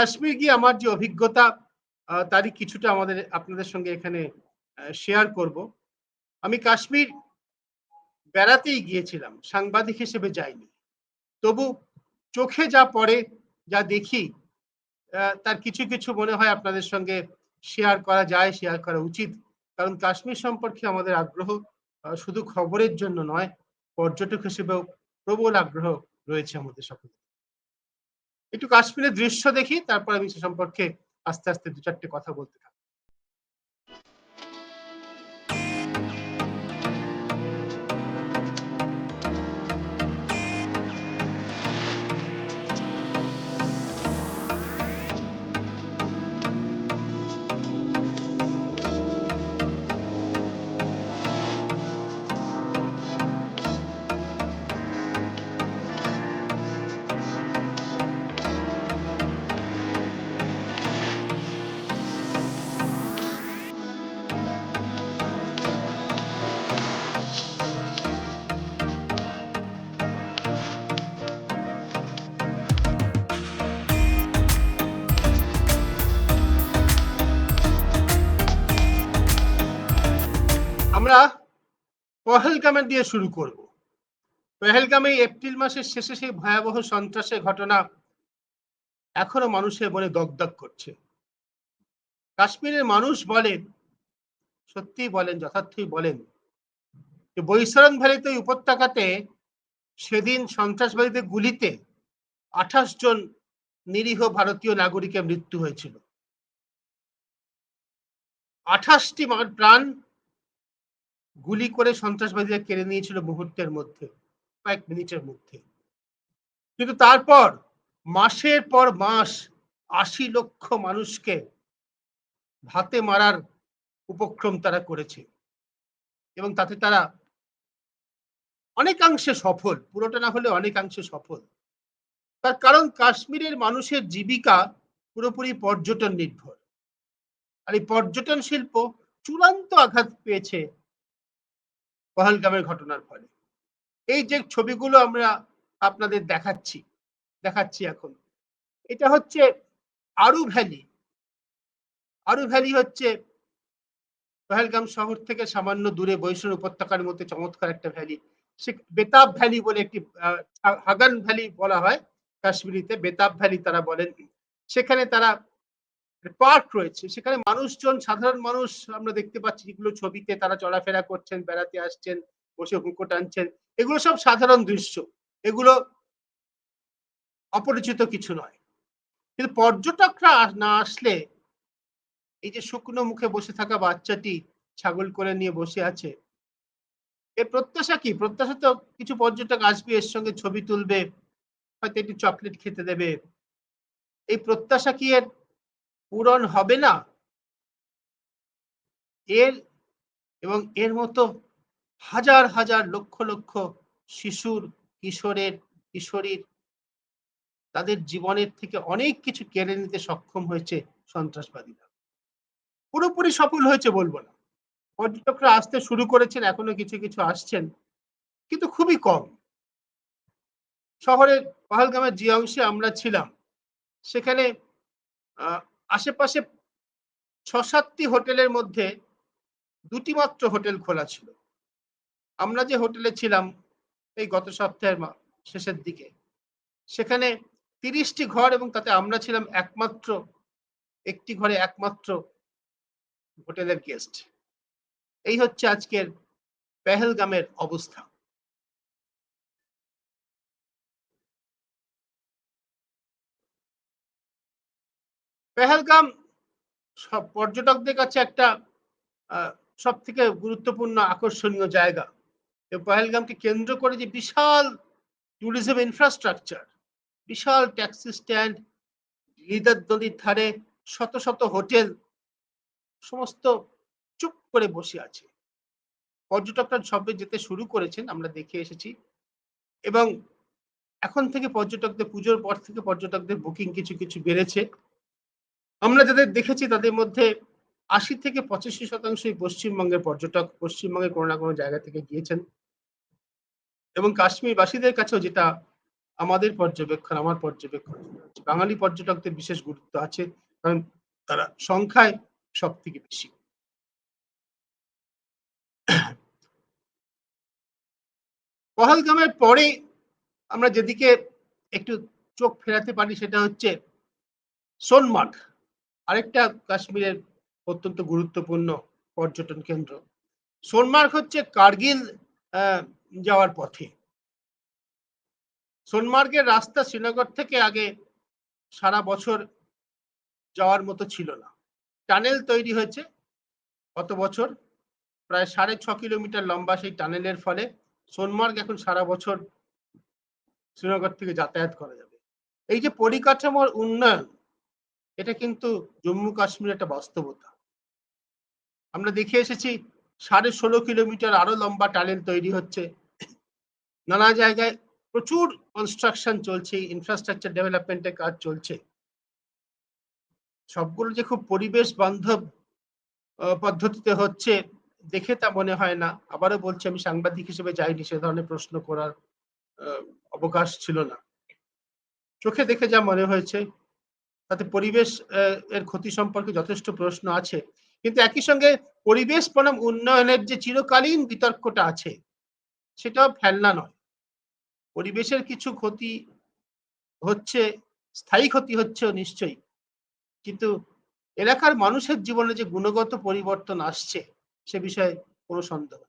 কাশ্মীর গিয়ে আমার যে অভিজ্ঞতা তারই কিছুটা আমাদের, আপনাদের সঙ্গে এখানে শেয়ার করব। আমি কাশ্মীর বেড়াতেই গিয়েছিলাম, সাংবাদিক হিসেবে যাইনি। তবু চোখে যা পড়ে, যা দেখি তার কিছু কিছু মনে হয় আপনাদের সঙ্গে শেয়ার করা যায় শেয়ার করা উচিত। কারণ কাশ্মীর সম্পর্কে আমাদের আগ্রহ শুধু খবরের জন্য নয়, পর্যটক হিসেবেও প্রবল আগ্রহ রয়েছে আমাদের সকলে একটু কাশ্মীরের দৃশ্য দেখি, তারপর আমি সে সম্পর্কে আস্তে আস্তে দু চারটে কথা বলতে থাকি আমরা পহেলগামের দিয়ে শুরু করব। পহেলগামে এপ্রিল মাসের শেষে সেই ভয়াবহ সন্ত্রাসের ঘটনা এখনও মানুষের মনে দগদগ করছে। কাশ্মীরের মানুষ বলেন সত্যি বলেন, যথার্থই বলেন, যে বৈশরণ ভ্যালিতে ওই উপত্যকাতে সেদিন সন্ত্রাসবাদীদের গুলিতে আঠাশ জন নিরীহ ভারতীয় নাগরিকের মৃত্যু হয়েছিল। আঠাশটি প্রাণ গুলি করে সন্ত্রাসবাদীরা কেড়ে নিয়েছিল মুহূর্তের মধ্যে, কয়েক মিনিটের মধ্যে। কিন্তু তারপর, মাসের পর মাস, আশি লক্ষ মানুষকে ভাতে মারার উপক্রম তারা করেছে। এবং তাতে তারা অনেকাংশে সফল, পুরোটা না হলে অনেকাংশে সফল। তার কারণ কাশ্মীরের মানুষের জীবিকা পুরোপুরি পর্যটন নির্ভর। আর এই পর্যটন শিল্প চূড়ান্ত আঘাত পেয়েছে পহলগামের ঘটনার ফলে। এই যে ছবিগুলো আমরা আপনাদের দেখাচ্ছি দেখাচ্ছি এখন, এটা হচ্ছে আরু ভ্যালি। আরু ভ্যালি হচ্ছে পহেলগাম শহর থেকে সামান্য দূরে বৈষ্ণব উপত্যকার মধ্যে চমৎকার একটা ভ্যালি। সে বেতাব ভ্যালি বলে একটি হাগান ভ্যালি বলা হয় কাশ্মীরিতে, বেতাব ভ্যালি তারা বলেন। সেখানে তারা পার্ক রয়েছে, সেখানে মানুষজন, সাধারণ মানুষ আমরা দেখতে পাচ্ছি যেগুলো ছবিতে তারা চলাফেরা করছেন, বেড়াতে আসছেন, বসে হুঁকো টানছেন। এগুলো সব সাধারণ দৃশ্য। এগুলো অপরিচিত কিছু নয়। কিন্তু পর্যটকরা না আসলে এই যে শুকনো মুখে বসে থাকা বাচ্চাটি ছাগল করে নিয়ে বসে আছে, এর প্রত্যাশা কি? প্রত্যাশা তো কিছু পর্যটক আসবে, এর সঙ্গে ছবি তুলবে, হয়তো একটু চকলেট খেতে দেবে। এই প্রত্যাশা কি এর পূরণ হবে না। এর এবং এর মতো হাজার হাজার লক্ষ লক্ষ শিশুর, কিশোরের, কিশোরীর তাদের জীবনের থেকে অনেক কিছু কেড়ে নিতে সক্ষম হয়েছে সন্ত্রাসবাদীরা। পুরোপুরি সফল হয়েছে বলব না। পর্যটকরা আসতে শুরু করেছেন, এখনও কিছু কিছু আসছেন, কিন্তু খুবই কম। শহরের পহলগামের যে অংশে আমরা ছিলাম, সেখানে আশেপাশে ছ সাতটি হোটেলের মধ্যে দুটি মাত্র হোটেল খোলা ছিল। আমরা যে হোটেলে ছিলাম এই গত সপ্তাহের শেষের দিকে, সেখানে তিরিশটি ঘর এবং তাতে আমরা ছিলাম একমাত্র, একটি ঘরে একমাত্র হোটেলের গেস্ট এই হচ্ছে আজকের পেহেলগামের অবস্থা। পেহেলগাম সব পর্যটকদের কাছে একটা সব থেকে গুরুত্বপূর্ণ আকর্ষণীয় জায়গা। পহেলগামকে কেন্দ্র করে যে বিশাল ট্যুরিজম ইনফ্রাস্ট্রাকচার বিশাল ট্যাক্সি স্ট্যান্ড লিদার নদীর ধারে শত শত হোটেল, সমস্ত চুপ করে বসে আছে। পর্যটকরা সবে যেতে শুরু করেছেন, আমরা দেখে এসেছি। এবং এখন থেকে পর্যটকদের, পুজোর পর থেকে পর্যটকদের বুকিং কিছু কিছু বেড়েছে। আমরা যাদের দেখেছি তাদের মধ্যে আশি থেকে পঁচাশি শতাংশই পশ্চিমবঙ্গের পর্যটক, পশ্চিমবঙ্গের কোনো না কোনো জায়গা থেকে গিয়েছেন। এবং কাশ্মীরবাসীদের কাছেও যেটা আমাদের পর্যবেক্ষণ, আমার পর্যবেক্ষণ, বাঙালি পর্যটকদের বিশেষ গুরুত্ব আছে, কারণ তারা সংখ্যায় সব থেকে বেশি। পহলগামের পরে আমরা যেদিকে একটু চোখ ফেরাতে পারি সেটা হচ্ছে সোনমার্গ। আরেকটা কাশ্মীরের অত্যন্ত গুরুত্বপূর্ণ পর্যটন কেন্দ্র। সোনমার্গ হচ্ছে কার্গিল যাওয়ার পথে। সোনমার্গের রাস্তা শ্রীনগর থেকে আগে সারা বছর যাওয়ার মতো ছিল না। টানেল তৈরি হয়েছে গত বছর। প্রায় সাড়ে ছ কিলোমিটার লম্বা সেই টানেলের ফলে সোনমার্গ এখন সারা বছর শ্রীনগর থেকে যাতায়াত করা যাবে। এই যে পরিকাঠামোর উন্নয়ন এটা কিন্তু জম্মু কাশ্মীরের একটা বাস্তবতা। আমরা দেখে এসেছি সাড়ে ষোলো কিলোমিটার আরও লম্বা টানেল তৈরি হচ্ছে। নানা জায়গায় প্রচুর কনস্ট্রাকশন চলছে ইনফ্রাস্ট্রাকচার ডেভেলপমেন্টের কাজ চলছে। সবগুলো যে খুব পরিবেশ বান্ধব পদ্ধতিতে হচ্ছে, দেখে তা মনে হয় না। আবারও বলছি, আমি সাংবাদিক হিসেবে যাইনি, সে ধরনের প্রশ্ন করার অবকাশ ছিল না। চোখে দেখে যা মনে হয়েছে তাতে পরিবেশ এর ক্ষতি সম্পর্কে যথেষ্ট প্রশ্ন আছে। কিন্তু একই সঙ্গে পরিবেশ বনাম উন্নয়নের যে চিরকালীন বিতর্কটা আছে, সেটাও ফেলনা নয়। পরিবেশের কিছু ক্ষতি হচ্ছে, স্থায়ী ক্ষতি হচ্ছে নিশ্চয়ই। কিন্তু এলাকার মানুষের জীবনে যে গুণগত পরিবর্তন আসছে, সে বিষয়ে কোনো সন্দেহ